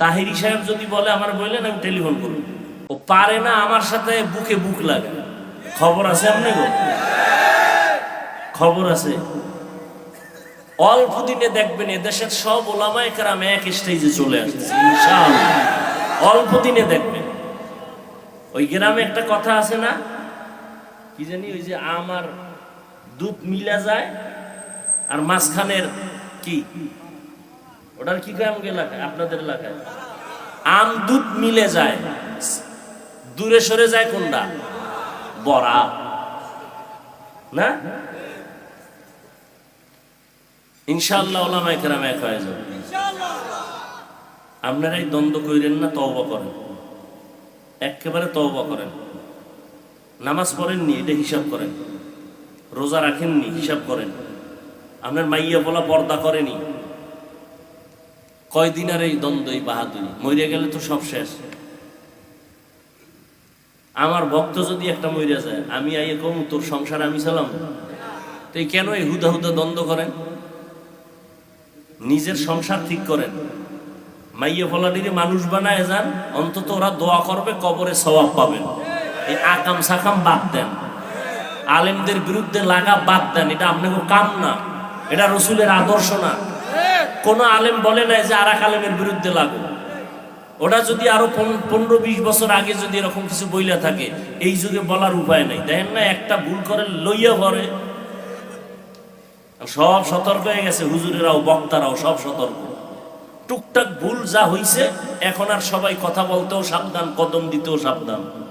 তাহিরি সাহেব যদি বলে, আমার বললেন আমি টেলিফোন করব। ও পারে না, আমার সাথে বুকে বুক লাগে। খবর আছে আপনি খবর আছে। অল্প দিনে দেখবেন এদেশের সব ওলামায় কেরাম এক স্টেজে চলে আসছে অল্প দিনে দেখবেন। ওই গ্রামে একটা কথা আছে না? কি জানি, ওই যে আমার দুধ মিলা যায়, আর মাঝখানের কি? ওটার কি কয় আমাকে এলাকায়? আপনাদের এলাকায়। আম দুধ মিলে যায়। দূরে সরে যায় কোনটা? বড়া। না? ইনশাআল্লাহ ওলামাই কেরাম এক হয়ে যাবে। আপনারাই দ্বন্দ্ব কইরেন না, তওবা করেন। একেবারে তওবা করেন। নামাজ পড়েননি, এটা হিসাব করেন। রোজা রাখেননি, হিসাব করেন। আপনার মাইয়া বলা পর্দা করেনি। কয়দিন আর এই দ্বন্দ্ব, এই বাহাদুরি? মরিয়া গেলে তো সব শেষ। আমার ভক্ত যদি একটা মরিয়া যায়, আমি আইয়ে কম, তোর সংসার আমি চালাম। তো কেন এই হুদা হুদা দ্বন্দ্ব করেন? নিজের সংসার ঠিক করেন। মাইয়া ফলাডিরে মানুষ বানায় যান, অন্তত ওরা দোয়া করবে, কবরে সবাব পাবেন। এই আকাম সাকাম বাদ দেন। আলেমদের বিরুদ্ধে লাগা বাদ দেন। এটা আপনাকে কাম না। এটা রসুলের আদর্শ না। কোন আলেম বলে নাই যে আর এক আলেমের বিরুদ্ধে লাগো। ওটা যদি আরও পন- পনেরো বিশ বছর আগে যদি এরকম কিছু বইলা থাকে, এই যুগে বলার উপায় নাই। দেখেন না, একটা ভুল করে লইয়া ভরে সব সতর্ক হয়ে গেছে, হুজুরেরাও, বক্তারাও সব সতর্ক। টুকটাক ভুল যা হইছে, এখন আর সবাই কথা বলতেও সাবধান, কদম দিতেও সাবধান।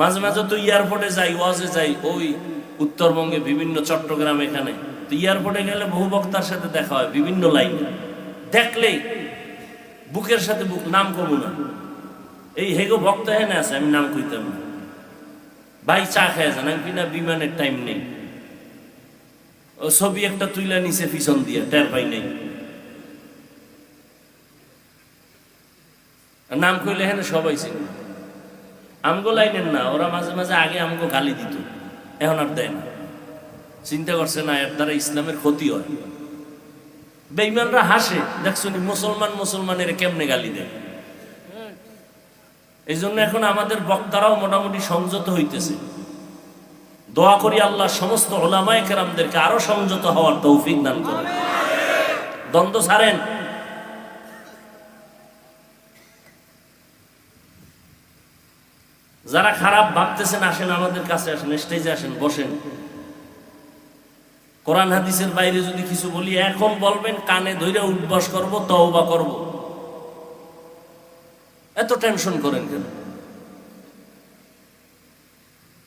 মাঝে মাঝে তো এয়ারপোর্টে যাই, ওয়াজে যাই, ওই উত্তরবঙ্গে বিভিন্ন চট্টগ্রাম এখানে। তো এয়ারপোর্টে গেলে বহু বক্তার সাথে দেখা হয়, বিভিন্ন লাইনে দেখলেই বুকের সাথে বুক নাম কমু না। এই হেগো বক্তা হেনে আছে, আমি নাম কইতাম না। ভাই চা খেয়ে যান, আমি কিনা বিমানের টাইম নেই। ও ছবি একটা তুইলা নিচে পিছন দিয়ে, টের পাই নেই। নাম কইলে হেনে সবাই চিনি। আমগো লাইনের না, ওরা মাঝে মাঝে আগে আমগো গালি দিত। এখন আর দেয় না। চিন্তা করছে না, এর দ্বারা ইসলামের ক্ষতি হয়। বেইমানরা হাসে দেখছ মুসলমান মুসলমানের কেমনে গালি দেয়? এই জন্য এখন আমাদের বক্তারাও মোটামুটি সংযত হইতেছে। দোয়া করি আল্লাহ সমস্ত ওলামায় কেরামদেরকে আরও সংযত হওয়ার তৌফিক দান করেন। দ্বন্দ্ব ছাড়েন। যারা খারাপ ভাবতেছেন, আসেন আমাদের কাছে আসেন স্টেজে আসেন, বসেন। কোরআন হাদিসের বাইরে যদি কিছু বলি, এখন বলবেন, কানে ধরে উদ্বাস করব, তওবা করব। এত টেনশন করেন কেন?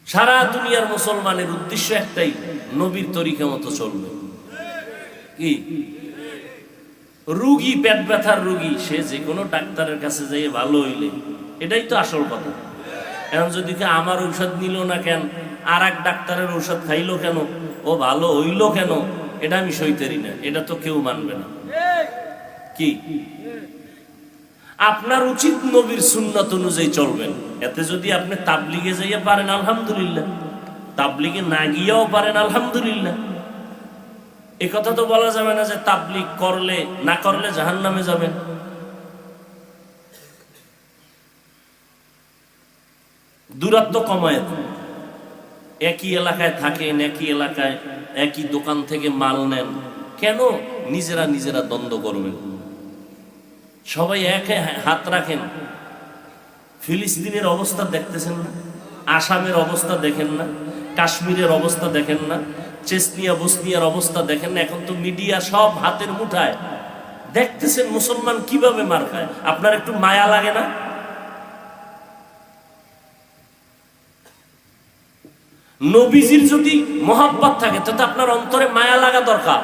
সারা দুনিয়ার মুসলমানের উদ্দেশ্য একটাই, নবীর তরিকা মতো চলবে। কি? রুগী, পেট ব্যথার রুগী, সে যে কোনো ডাক্তারের কাছে যাইয়ে ভালো হইলে, এটাই তো আসল কথা। এখন যদি আমার ঔষধ নিল না কেন? আর এক ডাক্তারের ঔষধ খাইলো কেন? ও ভালো হইল কেন? এটা আমি সইতেরি না, এটা তো কেউ মানবে না। কি? আপনার উচিত নবীর সুন্নত অনুযায়ী চলবেন। এতে যদি আপনি তাবলিগে যাইয়া পারেন, আলহামদুলিল্লাহ। তাবলিগে না গিয়েও পারেন, আলহামদুলিল্লাহ। এ কথা তো বলা যাবে না যে তাবলিগ করলে, না করলে জাহান নামে যাবেন। দূরত্ব কমায়। একই এলাকায় থাকেন, একই এলাকায় একই দোকান থেকে মাল নেন। কেন? নিজেরা নিজেরা দ্বন্দ্ব করবেন। সবাই একে হাত রাখেন। ফিলিস্তিনের অবস্থা দেখতেছেন না, আসামের অবস্থা দেখেন না, কাশ্মীরের অবস্থা দেখেন না, চেসনিয়া, বসনিয়ার অবস্থা দেখেন না। এখন তো মিডিয়া সব হাতের মুঠায়। দেখতেছেন মুসলমান কীভাবে মার খায়? আপনার একটু মায়া লাগে না? নবীজির যদি মহাব্বত থাকে, তাতে আপনার অন্তরে মায়া লাগা দরকার।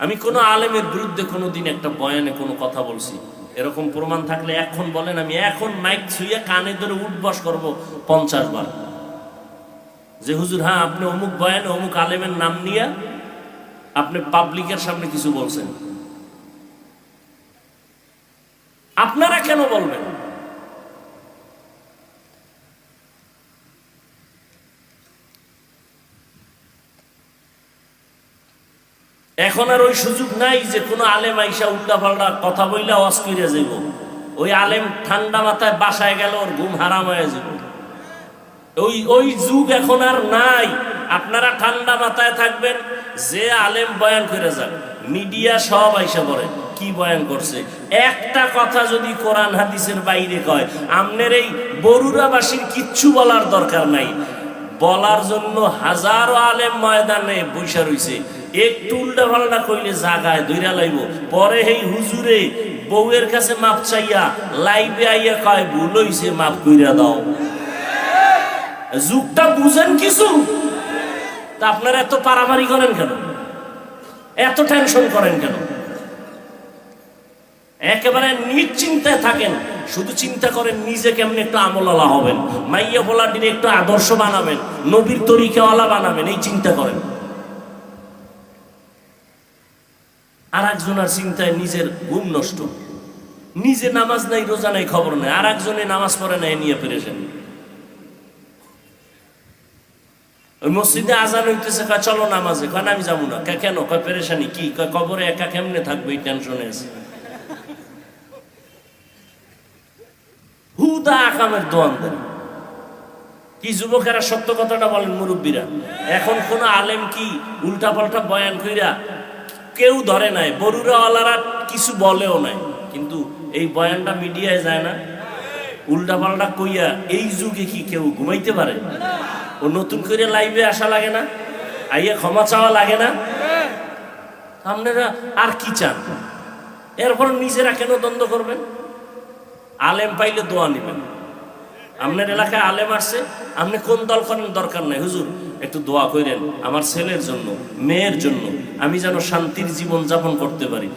আমি কোনো আলেমের বিরুদ্ধে কোনো দিন একটা বয়ানে কোনো কথা বলছি। এরকম প্রমাণ থাকলে এখন বলেন, আমি এখন মাইক ছুঁয়ে কানে ধরে উঠবস করব পঞ্চাশ বার। যে হুজুর হ্যাঁ আপনি অমুক বয়ানে অমুক আলেমের নাম নিয়ে আপনি পাবলিকের সামনে কিছু বলছেন। আপনারা কেন বলবেন? এখন আর ওই সুযোগ নাই যে কোনো আলেম আইসা উল্টা পাল্টা কথা বললে ওয়াজ যাইব। ওই আলেম ঠান্ডা মাথায় বাসায় গেল ওর ঘুম হারাম হয়ে যাব ওই ওই যুগ এখন আর নাই। আপনারা ঠান্ডা মাথায় থাকবেন, যে আলেম বয়ান করে যান। মিডিয়া সব আইসা পড়ে, কি বয়ান করছে? একটা কথা যদি কোরআন হাদিসের বাইরে কয়, আমনের এই বরুরাবাসীর কিচ্ছু বলার দরকার নাই। বলার জন্য হাজারো আলেম ময়দানে বৈশা রইছে। একটু উল্টা পাল্টা কইলে জাগায় দইরা লাইব। পরে এই হুজুরে, বউয়ের কাছে মাপ চাইয়া লাইবে আইয়া কয়, ভুল হইছে, মাপ কইরা দাও। যুগটা বুঝেন কিছু? তা আপনারা এত পারামারি করেন কেন? এত টেনশন করেন কেন? একেবারে নিশ্চিন্তায় থাকেন। শুধু চিন্তা করেন, নিজে কেমন একটু আমলালা হবেন? মাইয়া বলাটির একটু আদর্শ বানাবেন, নবীর তরিকাওয়ালা বানাবেন, এই চিন্তা করেন। আর একজনের চিন্তায় নিজের ঘুম নষ্ট। নিজে নামাজ নাই, রোজা নাই, খবর নাই। আর একজনে নামাজ পড়ে এ নিয়ে পেরেছেন। ওই মসজিদে আজান হইতেছে, কয়, চলো নামাজে। কয় আমি যাব না। কেন? কয়, পেরেশানি কি? কয়, কবরে একা কেমনে থাকবে? এই টেনশনে আছে। হুদা আকামের দোয়ান দেন। কি যুবকেরা সত্য কথাটা বলেন মুরব্বীরা? এখন কোন আলেম কি উল্টা পাল্টা বয়ান কইরা কেউ ধরে নাই? বরুরাওয়ালারা কিছু বলেও নাই। কিন্তু এই বয়ানটা মিডিয়ায় যায় না। উল্টা পাল্টা কইয়া এই যুগে কি কেউ ঘুমাইতে পারে? ও নতুন করে লাইভে আসা লাগে না? আইয়া ক্ষমা চাওয়া লাগে না? আপনারা আর কি চান? এরপর নিজেরা কেন দ্বন্দ্ব করবেন? আলেম পাইলে দোয়া নেবেন। আপনার এলাকায় আলেম আসছে, আপনি কোন দল করেন দরকার নাই? হুজুর, একটু দোয়া করেন। আমার ছেলের জন্য, মেয়ের জন্য, আমি যেন শান্তির জীবন যাপন করতে পারি।